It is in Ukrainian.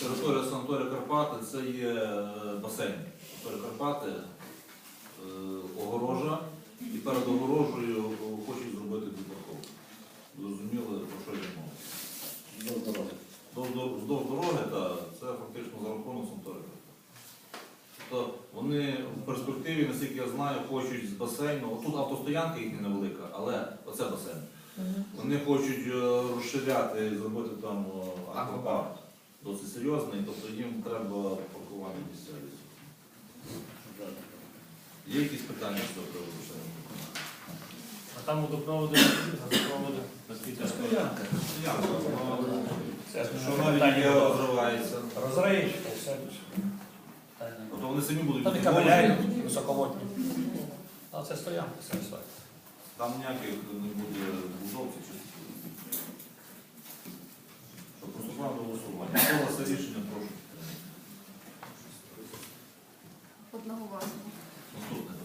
Територія санаторія Карпати це є е, басейн. Санаторія Карпати, е, огорожа, і перед огорожею хочуть зробити підпарковку. Зрозуміли, про що йде мова. Вздовж дор- Вздовж дороги, та це фактично за рахунок санаторія. Тобто вони в перспективі, наскільки я знаю, хочуть з басейну. Тут автостоянка їхня невелика, але оце басейн. Вони хочуть е, розширяти, зробити там е, аквапарк досить серйозний, тобто їм треба паркувати місцевість. Є якісь питання з цього приводу? А там водопроводи, газопроводи, наскільки я. Стоянка, стоянка, воно, Що навіть є розривається. Розраїчка, все. Тобто вони самі будуть Там і відмовлені. кабеляють висоководні. А це стоянка, це все. Там ніяких не буде будовців чи щоб рішення, прошу. Одноголосно. Наступне.